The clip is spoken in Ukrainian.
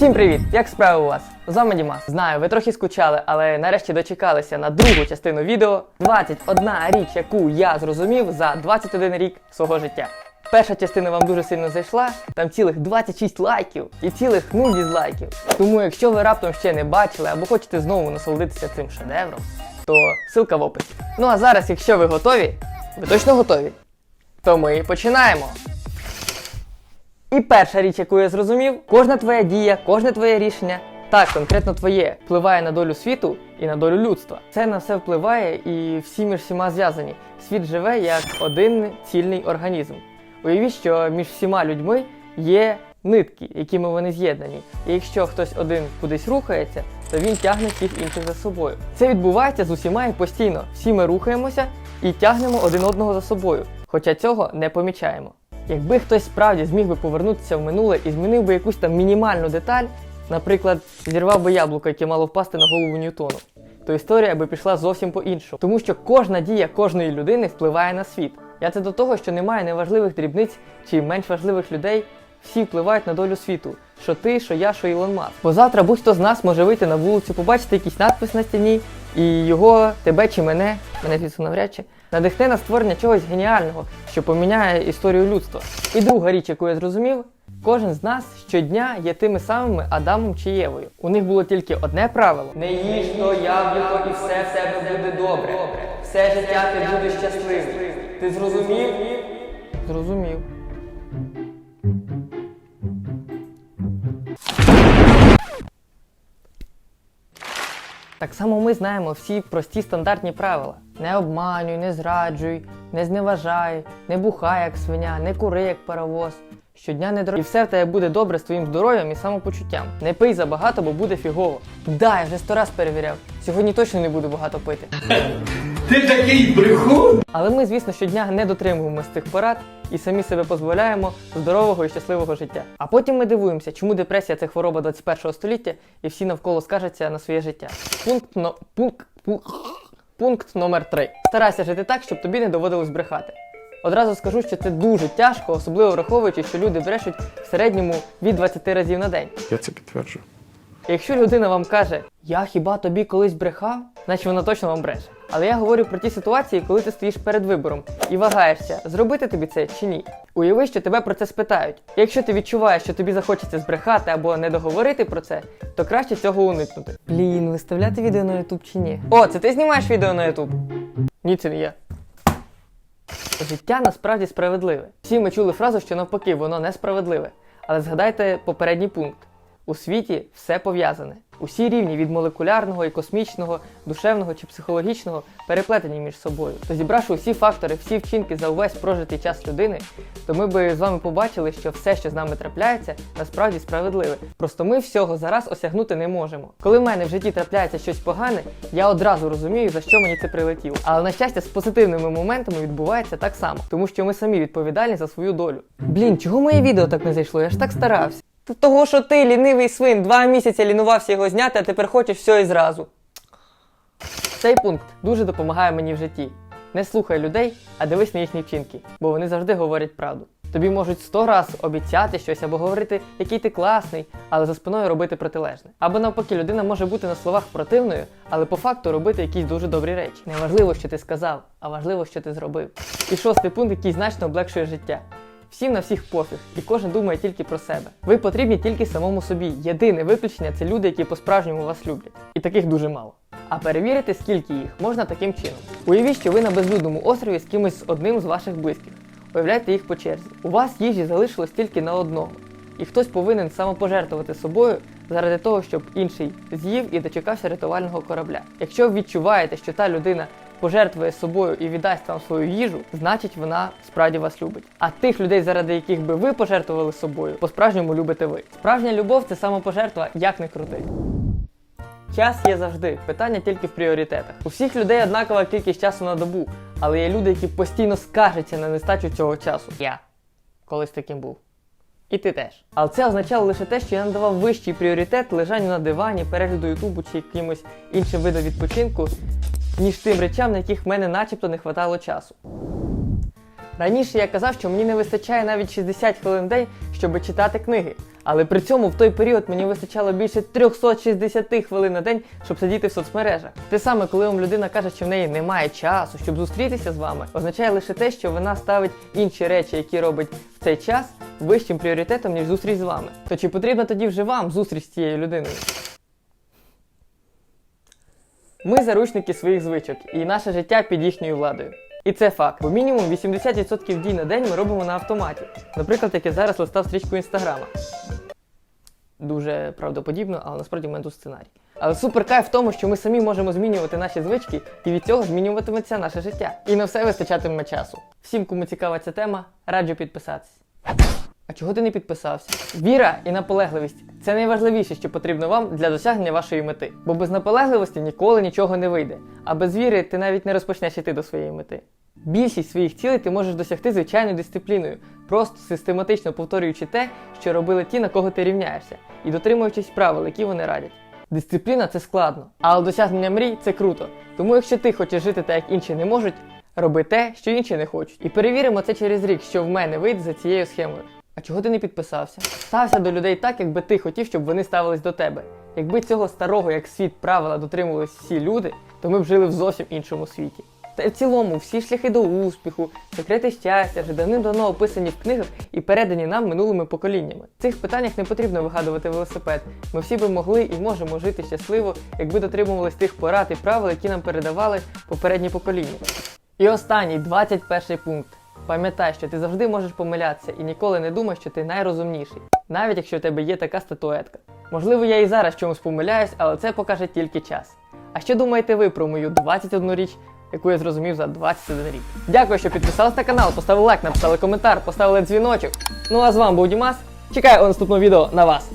Всім привіт! Як справи у вас? З вами Дімас. Знаю, ви трохи скучали, але нарешті дочекалися на другу частину відео 21 річ, яку я зрозумів за 21 рік свого життя. Перша частина вам дуже сильно зайшла, там цілих 26 лайків і цілих 0 дізлайків. Тому, якщо ви раптом ще не бачили або хочете знову насолодитися цим шедевром, то ссылка в описі. Ну а зараз, якщо ви готові, ви точно готові, то ми починаємо. І перша річ, яку я зрозумів, кожна твоя дія, кожне твоє рішення, так, конкретно твоє, впливає на долю світу і на долю людства. Це на все впливає і всі між всіма зв'язані. Світ живе як один цільний організм. Уявіть, що між всіма людьми є нитки, якими вони з'єднані. І якщо хтось один кудись рухається, то він тягне всіх інших за собою. Це відбувається з усіма і постійно. Всі ми рухаємося і тягнемо один одного за собою, хоча цього не помічаємо. Якби хтось справді зміг би повернутися в минуле і змінив би якусь там мінімальну деталь, наприклад, зірвав би яблуко, яке мало впасти на голову Ньютону, то історія би пішла зовсім по-іншому. Тому що кожна дія кожної людини впливає на світ. Я це до того, що немає неважливих дрібниць чи менш важливих людей, всі впливають на долю світу. Що ти, що я, що Ілон Маск. Бо завтра будь-хто з нас може вийти на вулицю, побачити якийсь надпис на стіні, і його, тебе чи мене, мене звісно навряд чи, надихне на створення чогось геніального, що поміняє історію людства. І друга річ, яку я зрозумів, кожен з нас щодня є тими самими Адамом чи Євою. У них було тільки одне правило: не їж то яблуко і все в тебе буде добре. Все життя ти будеш щасливий. Ти зрозумів? Зрозумів. Так само ми знаємо всі прості стандартні правила: не обманюй, не зраджуй, не зневажай, не бухай як свиня, не кури як паровоз. Щодня не дро... І все в тебе буде добре з твоїм здоров'ям і самопочуттям. Не пий забагато, бо буде фігово. Да, я вже сто раз перевіряв. Сьогодні точно не буду багато пити. Ти такий брехун! Але ми, звісно, щодня не дотримуємося цих порад і самі себе позбавляємо здорового і щасливого життя. А потім ми дивуємося, чому депресія це хвороба 21 століття і всі навколо скаржаться на своє життя. Пункт но... пункт... пункт... Пункт номер 3. Старайся жити так, щоб тобі не доводилось брехати. Одразу скажу, що це дуже тяжко, особливо враховуючи, що люди брешуть в середньому від 20 разів на день. Я це підтверджую. Якщо людина вам каже, я хіба тобі колись брехав, значить вона точно вам бреше. Але я говорю про ті ситуації, коли ти стоїш перед вибором і вагаєшся, зробити тобі це чи ні. Уяви, що тебе про це спитають. І Якщо ти відчуваєш, що тобі захочеться збрехати або не договорити про це, то краще цього уникнути. Блін, виставляти відео на Ютуб чи ні? О, це ти знімаєш відео на Ютуб? Ні, це не я. Життя насправді справедливе. Всі ми чули фразу, що навпаки, воно несправедливе. Але згадайте попередній пункт. У світі все пов'язане. Усі рівні від молекулярного і космічного, душевного чи психологічного переплетені між собою. То зібравши усі фактори, всі вчинки за увесь прожитий час людини, то ми би з вами побачили, що все, що з нами трапляється, насправді справедливе. Просто ми всього зараз осягнути не можемо. Коли в мене в житті трапляється щось погане, я одразу розумію, за що мені це прилетіло. Але на щастя, з позитивними моментами відбувається так само, тому що ми самі відповідальні за свою долю. Блін, чого моє відео так не зайшло? Я ж так старався. Того, що ти, лінивий свин, два місяці лінувався його зняти, а тепер хочеш все і зразу. Цей пункт дуже допомагає мені в житті. Не слухай людей, а дивись на їхні вчинки, бо вони завжди говорять правду. Тобі можуть сто раз обіцяти щось або говорити, який ти класний, але за спиною робити протилежне. Або навпаки, людина може бути на словах противною, але по факту робити якісь дуже добрі речі. Не важливо, що ти сказав, а важливо, що ти зробив. І шостий пункт, який значно облегшує життя. Всім на всіх пофіг, і кожен думає тільки про себе. Ви потрібні тільки самому собі. Єдине виключення це люди, які по-справжньому вас люблять. І таких дуже мало. А перевірити, скільки їх, можна таким чином. Уявіть, що ви на безлюдному острові з кимось одним з ваших близьких. Уявляйте їх по черзі. У вас їжі залишилось тільки на одного. І хтось повинен самопожертвувати собою заради того, щоб інший з'їв і дочекався рятувального корабля. Якщо відчуваєте, що та людина пожертвує собою і віддасть вам свою їжу, значить вона справді вас любить. А тих людей, заради яких би ви пожертвували собою, по-справжньому любите ви. Справжня любов це самопожертва, як не крути. Час є завжди, питання тільки в пріоритетах. У всіх людей однакова кількість часу на добу, але є люди, які постійно скаржаться на нестачу цього часу. Я колись таким був. І ти теж. Але це означало лише те, що я надавав вищий пріоритет лежанню на дивані, перегляду ютубу чи якимось іншим видом відпочинку, ніж тим речам, на яких в мене начебто не вистачало часу. Раніше я казав, що мені не вистачає навіть 60 хвилин в день, щоб читати книги. Але при цьому в той період мені вистачало більше 360 хвилин на день, щоб сидіти в соцмережах. Те саме, коли вам людина каже, що в неї немає часу, щоб зустрітися з вами, означає лише те, що вона ставить інші речі, які робить в цей час, вищим пріоритетом, ніж зустріч з вами. То чи потрібна тоді вже вам зустріч з цією людиною? Ми заручники своїх звичок, і наше життя під їхньою владою. І це факт, бо мінімум 80% дій на день ми робимо на автоматі. Наприклад, як я зараз листав стрічку інстаграма. Дуже правдоподібно, але насправді в мене тут сценарій. Але супер кайф в тому, що ми самі можемо змінювати наші звички, і від цього змінюватиметься наше життя. І на все вистачатиме часу. Всім, кому цікава ця тема, раджу підписатись. А чого ти не підписався? Віра і наполегливість це найважливіше, що потрібно вам для досягнення вашої мети. Бо без наполегливості ніколи нічого не вийде. А без віри ти навіть не розпочнеш іти до своєї мети. Більшість своїх цілей ти можеш досягти звичайною дисципліною, просто систематично повторюючи те, що робили ті, на кого ти рівняєшся, і дотримуючись правил, які вони радять. Дисципліна це складно, але досягнення мрій це круто. Тому якщо ти хочеш жити так, як інші не можуть, роби те, що інші не хочуть. І перевіримо це через рік, що в мене вийде за цією схемою. А чого ти не підписався? Стався до людей так, якби ти хотів, щоб вони ставились до тебе. Якби цього старого, як світ правила дотримувались всі люди, то ми б жили в зовсім іншому світі. Та в цілому всі шляхи до успіху, секрети щастя вже давним-давно описані в книгах і передані нам минулими поколіннями. В цих питаннях не потрібно вигадувати велосипед. Ми всі би могли і можемо жити щасливо, якби дотримувались тих порад і правил, які нам передавали попередні покоління. І останній, 21 пункт. Пам'ятай, що ти завжди можеш помилятися і ніколи не думай, що ти найрозумніший, навіть якщо в тебе є така статуетка. Можливо, я і зараз чомусь помиляюсь, але це покаже тільки час. А що думаєте ви про мою 21 річ, яку я зрозумів за 21 рік? Дякую, що підписались на канал, поставили лайк, написали коментар, поставили дзвіночок. Ну а з вами був Дімас. Чекаю у наступного відео на вас.